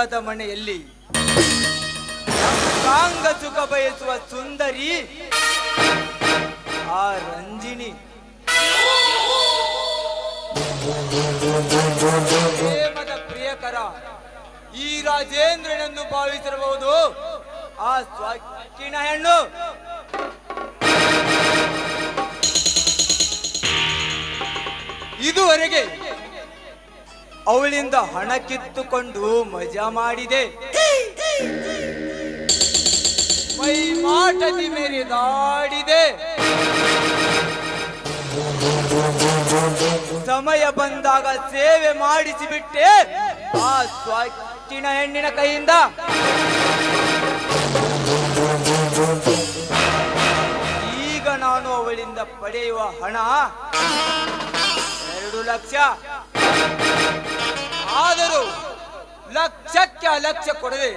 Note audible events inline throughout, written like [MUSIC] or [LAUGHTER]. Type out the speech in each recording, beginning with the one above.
ಅಂದದ ಮನೆಯಲ್ಲಿ ಕಾಂಗ ಸುಖ ಬಯಸುವ ಸುಂದರಿ, ಆ ರಂಜಿನಿ. ಪ್ರೇಮದ ಪ್ರಿಯಕರ, ಈ ರಾಜೇಂದ್ರನನ್ನು ಭಾವಿಸಿರಬಹುದು ಆ ಸ್ವಕ್ಕಿನ ಹೆಣ್ಣು. ಇದುವರೆಗೆ ಅವಳಿಂದ ಹಣ ಕಿತ್ತುಕೊಂಡು ಮಜಾ ಮಾಡಿದೆ. ಮೈ ಮಾಟದಿ ಮೆರೆದಾಡಿದೆ ಸಮಯ ಬಂದಾಗ ಸೇವೆ ಮಾಡಿಸಿಬಿಟ್ಟೆ. ಆ ಸ್ವಾಚಿನ ಹೆಣ್ಣಿನ ಕೈಯಿಂದ. ಈಗ ನಾನು ಅವಳಿಂದ ಪಡೆಯುವ ಹಣ. ಎರಡು ಲಕ್ಷ. ಆದರೂ ಲಕ್ಷಕ್ಕೆ ಅಲಕ್ಷ ಕೊಡದೆ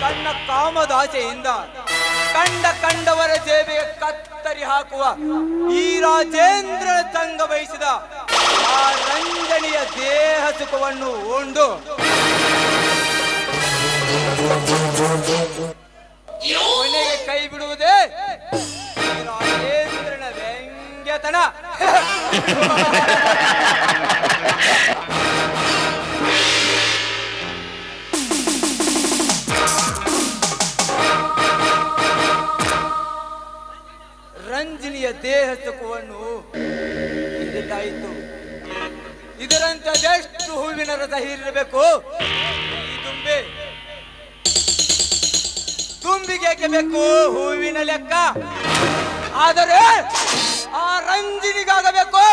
ತನ್ನ ಕಾಮದಾಸೆಯಿಂದ ಕಂಡ ಕಂಡವರ ಸೇವೆಗೆ ಕತ್ತರಿ ಹಾಕುವ ಈ ರಾಜೇಂದ್ರ ತಂಗ ವಹಿಸಿದ ಆ ರಂಜನಿಯ ದೇಹ ಸುಖವನ್ನು ಉಂಡು. ಕೈ ಬಿಡುವುದೇ ವ್ಯಂಗ್ಯತನ ರಂಜನಿಯ ದೇಹ ಸುಖವನ್ನು ಇದರಂತ ಇದರಂತದೆಷ್ಟು ಹೂವಿನ ರಸ ಹೀರಿರಬೇಕು? ಈ ತುಂಬೆ ತುಂಬಿಗೆ ಬೇಕು ಹೂವಿನ ಲೆಕ್ಕ. ಆದರೆ ರಂಜಿನಿಗಾಗಬೇಕು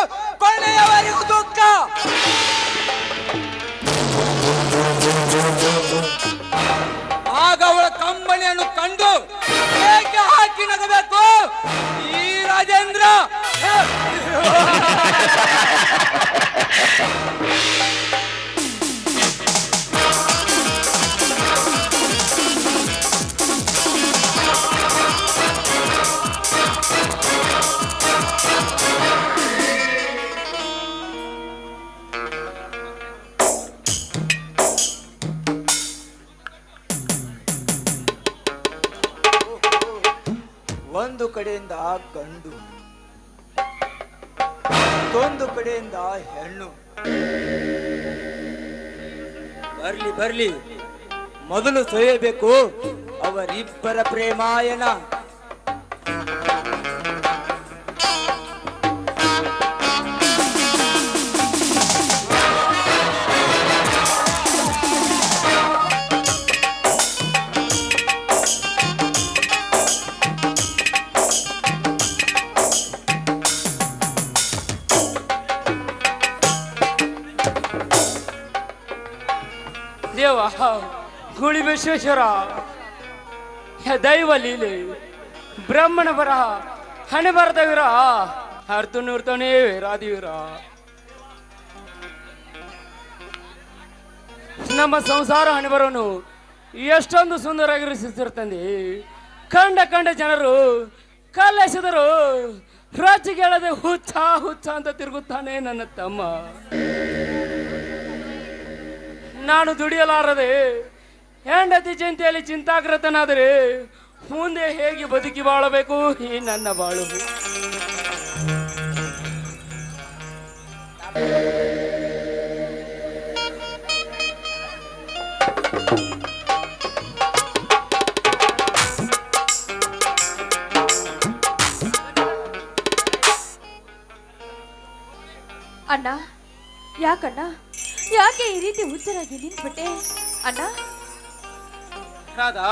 ಕೊನೆಯವರೆಗೂ ದುಃಖ ಮತ್ತೊಂದು ಕಡೆಯಿಂದ ಹೆಣ್ಣು. ಬರ್ಲಿ ಬರ್ಲಿ. ಮೊದಲು ಸೊಯ್ಯಬೇಕು ಅವರಿಬ್ಬರ ಪ್ರೇಮಾಯಣ. ಗುಳಿ ವಿಶ್ವೇಶ್ವರ. ದೈವ ಲೀಲೆ. ಬ್ರಾಹ್ಮಣ ಬರಹ ಹಣೆ ಬರದ ವೀರ ಅರ್ಥ ನೂರ್ತನೇ ವೀರಾದಿವೀರ. ನಮ್ಮ ಸಂಸಾರ ಹಣೆ ಬರೋನು ಎಷ್ಟೊಂದು ಸುಂದರವಾಗಿರಿಸಿರ್ತಂದೆ. ಕಂಡ ಕಂಡ ಜನರು ಕಲ್ಲೆಸೆದರು. ಕೇಳದೆ ಹುಚ್ಚ ಹುಚ್ಚ ಅಂತ ತಿರುಗುತ್ತಾನೆ ನನ್ನ ತಮ್ಮ. ನಾನು ದುಡಿಯಲಾರದೆ ಹೆಂಡತಿ ಚಿಂತೆಯಲ್ಲಿ ಚಿಂತಾಗ್ರತನಾದರೆ ಮುಂದೆ ಹೇಗೆ ಬದುಕಿ ಬಾಳಬೇಕು ಈ ನನ್ನ ಬಾಳು. ಅಣ್ಣ ಯಾಕಣ್ಣ? ಯಾಕೆ ಈ ರೀತಿ ಹುಚ್ಚರಾಗಿ ನಿಂತ್ಬಿಟ್ಟೆ? ಅಣ್ಣ? ರಾಧಾ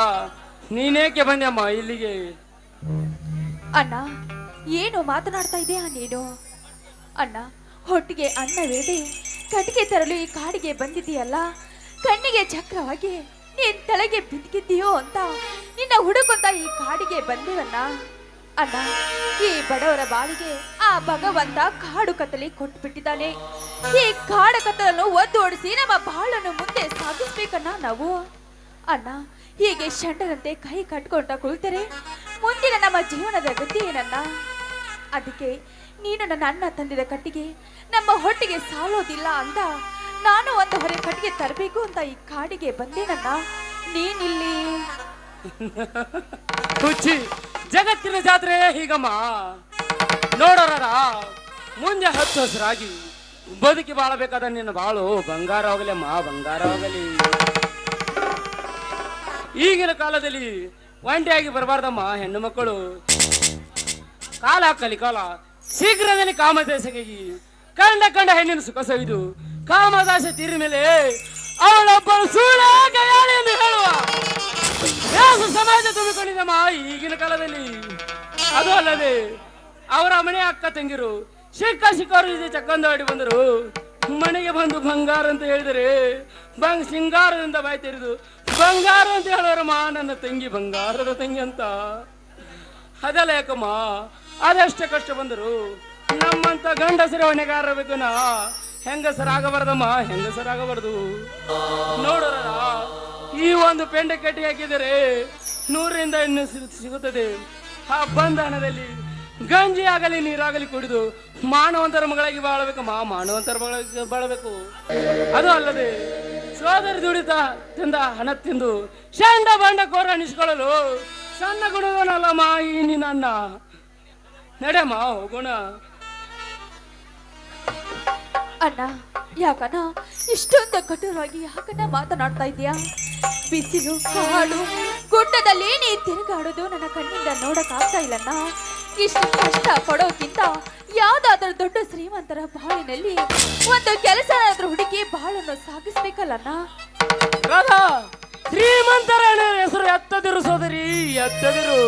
ನೀನೇಕೆ ಬಂದಮ್ಮ ಇಲ್ಲಿಗೆ? ಅಣ್ಣ ಏನು ಮಾತನಾಡ್ತಾ ಇದೆಯಾ ನೀನು? ಅಣ್ಣ ಹೊಟ್ಟಿಗೆ ಅನ್ನವಿರದೆ ಕಟ್ಟಿಗೆ ತರಲು ಈ ಕಾಡಿಗೆ ಬಂದಿದ್ದೀಯಲ್ಲ? ಕಣ್ಣಿಗೆ ಚಕ್ರವಾಗಿ ನೀನ್ ತಲೆಗೆ ಬಿದ್ದಿದ್ದೀಯೋ ಅಂತ ನಿನ್ನ ಹುಡುಕೊಂತ ಈ ಕಾಡಿಗೆ ಬಂದಿವಣ್ಣ? ಅಣ್ಣ ಈ ಬಡವರ ಬಾಳಿಗೆ ಭಗವಂತ ಕಾಡು ಕತ್ತಲೆ ಕೊಟ್ಬಿಟ್ಟಿದ್ದಾನೆ. ಈ ಕಾಡು ಕತ್ತಲನ್ನು ಒದ್ದೋಡಿಸಿ ನಮ್ಮ ಬಾಳನ್ನು ಮುಂದೆ ಸಾಗಿಸ್ಬೇಕನ್ನ ನಾವು? ಅಣ್ಣ, ಹೀಗೆ ಶಂಡದಂತೆ ಕೈ ಕಟ್ಕೊಂಡ ಕುಳಿತರೆ, ಮುಂದಿನ ನಮ್ಮ ಜೀವನದ ಗತಿ ಏನನ್ನ ಅದಕ್ಕೆ ನೀನು ನನ್ನ ಅಣ್ಣ ತಂದಿದ ಕಟ್ಟಿಗೆ ನಮ್ಮ ಹೊಟ್ಟಿಗೆ ಸಾಲೋದಿಲ್ಲ ಅಂತ ನಾನು ಒಂದು ಹೊರೆ ಕಟ್ಟಿಗೆ ತರಬೇಕು ಅಂತ ಈ ಕಾಡಿಗೆ ಬಂದೇನಣ್ಣ. ನೀನಿಲ್ಲಿ? [LAUGHS] ಜಗತ್ತಿನ ಜಾತ್ರೆ ಹೀಗಮ್ಮ. ನೋಡೋರ ಮುಂದೆ ಹತ್ತು ಹಸಿರಾಗಿ ಬದುಕಿ ಬಾಳಬೇಕಾದ ನಿನ್ನ ಬಾಳು ಬಂಗಾರ ಹೋಗಲಿ ಅಮ್ಮ, ಬಂಗಾರ ಹೋಗಲಿ. ಈಗಿನ ಕಾಲದಲ್ಲಿ ಒಂಟಿಯಾಗಿ ಬರಬಾರ್ದಮ್ಮ ಹೆಣ್ಣು ಮಕ್ಕಳು. ಕಾಲ ಕಲಿಕಾಲ ಶೀಘ್ರದಲ್ಲಿ ಕಾಮದಾಸಿಗೆ ಕಂಡ ಕಂಡ ಹೆಣ್ಣಿನ ಸುಖ ಸವಿದು ಕಾಮದಾಸೆ ತೀರಿದ ಮೇಲೆ ಅವಳೊಬ್ಬಳು ಸೂಳ ಗಯಾಳಿ ಎಂದು ಹೇಳುವ ಸಮಾಜ ತುಂಬಿಕೊಂಡಿದ್ದಮ್ಮ ಈಗಿನ ಕಾಲದಲ್ಲಿ. ಅದು ಅಲ್ಲದೆ ಅವರ ಮನೆ ಅಕ್ಕ ತಂಗಿರು ಸಿಕ್ಕ ಸಿಕ್ಕವರು ಇದೆ ಚಕ್ಕಂದಾಡಿ ಬಂದರು. ಮನೆಗೆ ಬಂದು ಬಂಗಾರ ಅಂತ ಹೇಳಿದರೆ, ಬಂಗ್ ಸಿಂಗಾರದಿಂದ ಬಾಯ್ ತೆರೆದು, ಬಂಗಾರ ಅಂತ ಹೇಳೋರು ಮಾ, ನನ್ನ ತಂಗಿ ಬಂಗಾರದ ತಂಗಿ ಅಂತ. ಅದಲ್ಲ ಯಾಕಮ್ಮ? ಅದೆಷ್ಟೇ ಕಷ್ಟ ಬಂದರು. ನಮ್ಮಂತ ಗಂಡಸರ ಹೊಣೆಗಾರಬೇಕು ನಾ. ಹೆಂಗಸರಾಗಬಾರ್ದಮ್ಮ ಹೆಂಗಸರಾಗಬಾರ್ದು ನೋಡೋರ ಈ ಒಂದು ಪೆಂಡ ಕಟ್ಟಿ ಹಾಕಿದರೆ ನೂರರಿಂದ ಇನ್ನೂ ಸಿಗುತ್ತದೆ. ಆ ಬಂದ ಹಣದಲ್ಲಿ ಗಂಜಿ ಆಗಲಿ, ನೀರಾಗಲಿ ಕುಡಿದು ಮಾನವಂತರ ಮಗಳಾಗಿ ಮಾ ಮಾನವಂತರ ಮಗಳಾಗಿ ಬಾಳಬೇಕು. ಅದು ಅಲ್ಲದೆ ಸೋದರಿ ದುಡಿತ ತಿಂದ ಹಣ ತಿಂದು ಶಂಡ ಬಂಡ ಕೋರ ಅನಿಸ್ಕೊಳ್ಳಲು ಸಣ್ಣ ಗುಣವನಲ್ಲಮ್ಮ ಈ ನಿನ್ನ ಅಣ್ಣ ಮಾ, ಹೋಗೋಣ. ಅಣ್ಣ, ಯಾಕಣ್ಣ? ಇಷ್ಟೊಂದು ಕಠೋರವಾಗಿ ಯಾಕಣ್ಣ ಮಾತನಾಡ್ತಾ ಇದೀಯಾ ಬಿಸಿಲು, ಕಾಡು, ಗುಡ್ಡದಲ್ಲಿ ನೀ ತಿರುಗಾಡೋದು ನನ್ನ ಕಣ್ಣಿಂದ ನೋಡಕ್ ಆಗ್ತಾ ಇಲ್ಲಣ್ಣ. ಇಷ್ಟು ಕಷ್ಟ ಪಡೋಕ್ಕಿಂತ ಯಾವ್ದಾದ್ರೂ ದೊಡ್ಡ ಶ್ರೀಮಂತರ ಬಾಳಿನಲ್ಲಿ ಒಂದು ಕೆಲಸ ಹುಡುಕಿ ಬಾಳನ್ನು ಸಾಗಿಸ್ಬೇಕಲ್ಲಣ್ಣ? ರಾಧಾ ಶ್ರೀಮಂತರ ಹೆಸರು ಎತ್ತದಿರು ಸೋದರಿ ಎತ್ತದಿರು.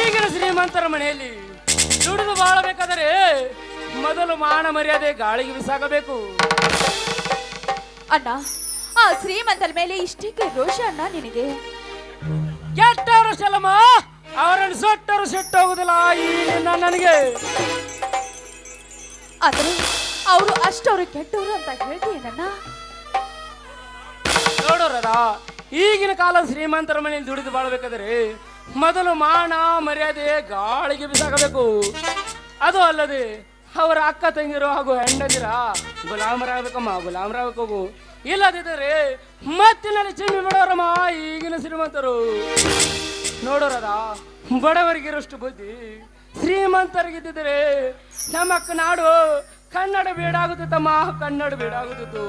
ಈಗಿನ ಶ್ರೀಮಂತರ ಮನೆಯಲ್ಲಿ ದುಡಿದು ಬಾಳಬೇಕಾದರೆ ಮೊದಲು ಮಾನ ಮರ್ಯಾದೆ ಗಾಳಿಗೆ ಬಿಸಾಕಬೇಕು. ಅಣ್ಣ ಆ ಶ್ರೀಮಂತರ ಮೇಲೆ ಇಷ್ಟಕ್ಕೆ ರೋಷ ಅಣ್ಣ ನಿನಗೆ? ಕೆಟ್ಟವರು ಶಲಮ ಅವರನ್ನು ಸೊಟ್ಟರು ಸೆಟ್ಟೋಗುದಿಲ್ಲ ಈ ನಿನ್ನ ನನಗೆ. ಆದ್ರೆ ಅವರು ಅಷ್ಟವರು ಕೆಟ್ಟವರು ಅಂತ ಹೇಳ್ತೀಯಣ್ಣ ನೋಡೋರದ ಈಗಿನ ಕಾಲ ಶ್ರೀಮಂತರ ಮನೆಯಲ್ಲಿ ದುಡಿದು ಬಾಳ್ಬೇಕಾದ್ರೆ ಮೊದಲು ಮಾನ ಮರ್ಯಾದೆ ಗಾಳಿಗೆ ಬಿಸಾಕಬೇಕು. ಅದು ಅಲ್ಲದೆ ಅವರ ಅಕ್ಕ ತಂಗಿರು ಹಾಗೂ ಹೆಂಡದಿರ ಗುಲಾಮರಾಗಬೇಕಮ್ಮ ಗುಲಾಮರಾಗಬೇಕು. ಇಲ್ಲದಿದ್ದರೆ ಮತ್ತಿನಲ್ಲಿ ಚಿಮ್ಮಿ ಬಿಡೋರಮ್ಮ ಈಗಿನ ಶ್ರೀಮಂತರು. ನೋಡೋರದ? ಬಡವರಿಗಿರೋಷ್ಟು ಬುದ್ಧಿ ಶ್ರೀಮಂತರಿಗಿದ್ದರೆ ನಮ್ಮ ನಾಡು ಕನ್ನಡ ಬೇಡಾಗುತ್ತಿತ್ತಮ್ಮ ಕನ್ನಡ ಬೇಡಾಗುತ್ತಿತ್ತು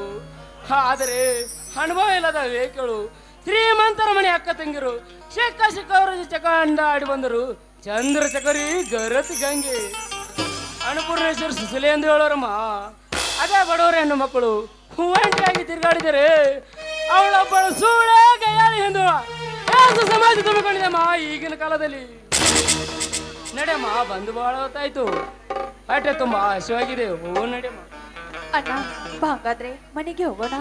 ಆದರೆ ಅನುಭವ ಇಲ್ಲದ ವೇಕಳು ಶ್ರೀಮಂತರ ಮನೆ ಅಕ್ಕ ತಂಗಿರು ಚಿಕ್ಕ ಚಿಕ್ಕವರು ಚಕಂಡ ಆಡಿ ಬಂದರು. ಚಂದ್ರ ಚಕರಿ ಗರತಿ ಗಂಗೆ. ಅನ್ನಪೂರ್ಣೇಶ್ವರ ಸುಸಿಲೆ ಎಂದು ಹೇಳೋರಮ್ಮ. ಅದೇ ಬಡವರ ಹೆಣ್ಣು ಮಕ್ಕಳು. ಹೂವಂಟಿಯಾಗಿ ತಿರುಗಾಡಿದರೆ ಅವಳೊಬ್ಬಳು ಸೂಳೆ ಗಯಾಳಿ ಯಾಕೆ ಸಮಾಜ ತುಂಬಿಕೊಂಡಿದೆಮ್ಮ ಈಗಿನ ಕಾಲದಲ್ಲಿ? ನಡೆಯಮ್ಮ ಬಂದು ಬಹಳ ಹೊತ್ತಾಯ್ತು. ಹೊಟ್ಟೆ ತುಂಬಾ ಹಸಿವಾಗಿದೆ. ಹೋ ನಡೆಯಮ್ಮ ಅಣ್ಣ, ಬಾ, ಹಾಗಾದ್ರೆ ಮನೆಗೆ ಹೋಗೋಣ.